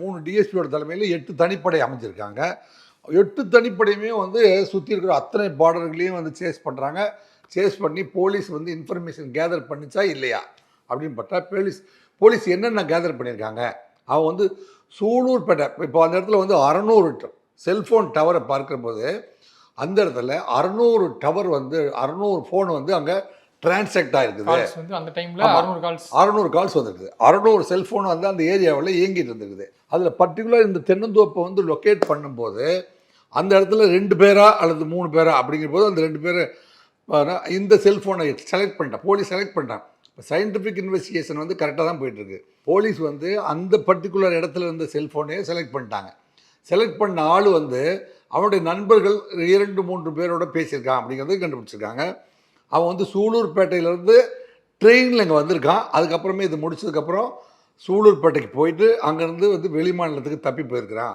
மூணு டிஎஸ்பியோட தலைமையில் எட்டு தனிப்படை அமைஞ்சிருக்காங்க. எட்டு தனிப்படையுமே வந்து சுற்றி இருக்கிற அத்தனை பார்டர்களையும் வந்து சேஸ் பண்ணுறாங்க சேஸ் பண்ணி போலீஸ் வந்து இன்ஃபர்மேஷன் கேதர் பண்ணிச்சா இல்லையா? அப்படின்னு பார்த்தா போலீஸ் போலீஸ் என்னென்ன கேதர் பண்ணியிருக்காங்க? அவன் வந்து சூலூர்பேட்டை இப்போ அந்த இடத்துல வந்து அறநூறு செல்ஃபோன் டவரை பார்க்குற போது அந்த இடத்துல அறநூறு டவர் வந்து அறநூறு ஃபோன் வந்து அங்கே டிரான்சாக்ட் ஆகிருக்குது கால்ஸ் வந்து அந்த டைம்ல. அறுநூறு கால்ஸ் அறநூறு கால்ஸ் வந்திருக்குது. அறநூறு செல்ஃபோன் வந்து அந்த ஏரியாவில் இயங்கிட்டு இருந்திருக்குது. அதில் பர்டிகுலர் இந்த தென்னந்தோப்பை வந்து லொக்கேட் பண்ணும்போது அந்த இடத்துல ரெண்டு பேரா அல்லது மூணு பேரா அப்படிங்கிற போது அந்த ரெண்டு பேர் இந்த செல்ஃபோனை செலக்ட் பண்ணிட்டான். போலீஸ் செலக்ட் பண்ணிட்டான். சயின்டிஃபிக் இன்வெஸ்டிகேஷன் வந்து கரெக்டாக தான் போயிட்டுருக்கு. போலீஸ் வந்து அந்த பர்டிகுலர் இடத்துல இருந்த செல்ஃபோனையே செலக்ட் பண்ணிட்டாங்க. செலக்ட் பண்ண ஆள் வந்து அவனுடைய நண்பர்கள் இரண்டு மூன்று பேரோட பேசியிருக்கான் அப்படிங்கிறத கண்டுபிடிச்சிருக்காங்க. அவன் வந்து சூலூர்பேட்டையிலேருந்து ட்ரெயினில் இங்கே வந்திருக்கான். அதுக்கப்புறமே இது முடிச்சதுக்கப்புறம் சூலூர்பேட்டைக்கு போயிட்டு அங்கேருந்து வந்து வெளி மாநிலத்துக்கு தப்பி போயிருக்கிறான்.